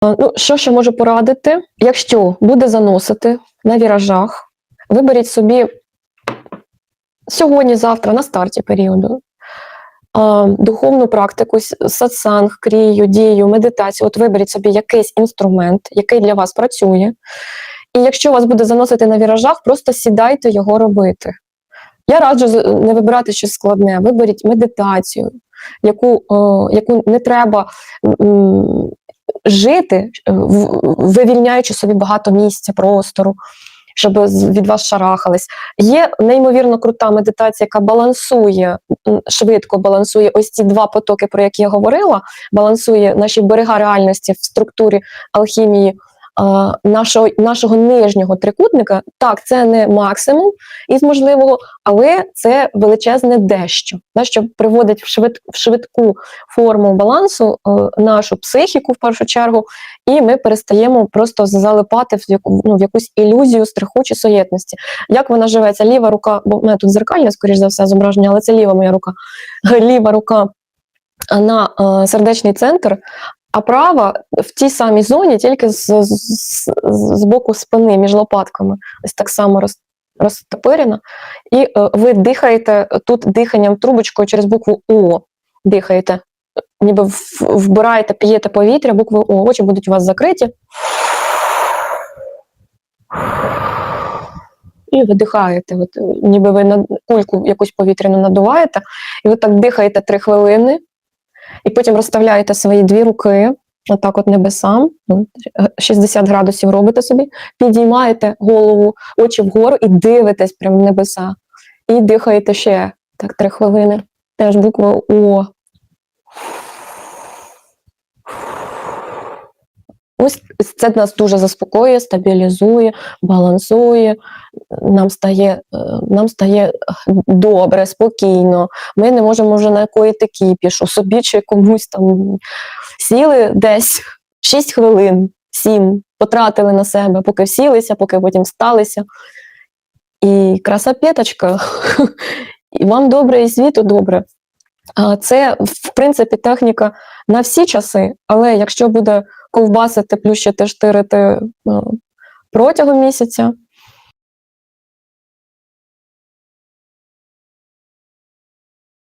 А, Ну, що ще можу порадити? Якщо буде заносити на віражах, виберіть собі сьогодні-завтра на старті періоду духовну практику, сатсанг, крію, дію, медитацію. От виберіть собі якийсь інструмент, який для вас працює. І якщо вас буде заносити на віражах, просто сідайте його робити. Я раджу не вибирати щось складне, виберіть медитацію, яку, о, яку не треба жити, вивільняючи собі багато місця, простору, щоб від вас шарахались. Є неймовірно крута медитація, яка балансує, швидко балансує ось ці два потоки, про які я говорила, балансує наші берега реальності в структурі алхімії. Нашого, нашого нижнього трикутника, так, це не максимум із можливого, але це величезне дещо, да, що приводить в, швид, в швидку форму балансу е, нашу психіку в першу чергу, і ми перестаємо просто залипати в, яку, ну, в якусь ілюзію страху чи суєтності. Як вона живеться? Ліва рука, бо в мене тут зеркальне, скоріш за все, зображення, але це ліва моя рука. Ліва рука на е, сердечний центр, а права в тій самій зоні, тільки з, з, з, боку спини між лопатками. Ось так само роз, розтопирена. І е, ви дихаєте тут диханням трубочкою через букву О. Дихаєте, ніби вбираєте, п'єте повітря, букви О, очі будуть у вас закриті. І видихаєте, от, ніби ви на кульку якусь повітряну надуваєте, і ви так дихаєте три хвилини, і потім розставляєте свої дві руки, отак от небесам, ну, е, 60 градусів робите собі, підіймаєте голову, очі вгору і дивитесь прямо в небеса. І дихаєте ще так три хвилини. Теж буква О. Ось це нас дуже заспокоює, стабілізує, балансує. Нам стає, е, нам стає добре, спокійно. Ми не можемо вже накоїти кіпішу собі чи комусь там сіли десь 6 хвилин, 7, потратили на себе, поки всілися, поки потім всталися. І краса п'яточка, і вам добре, і світу добре. Це, в принципі, техніка на всі часи, але якщо буде ковбасити, плющити, штирити е, протягом місяця,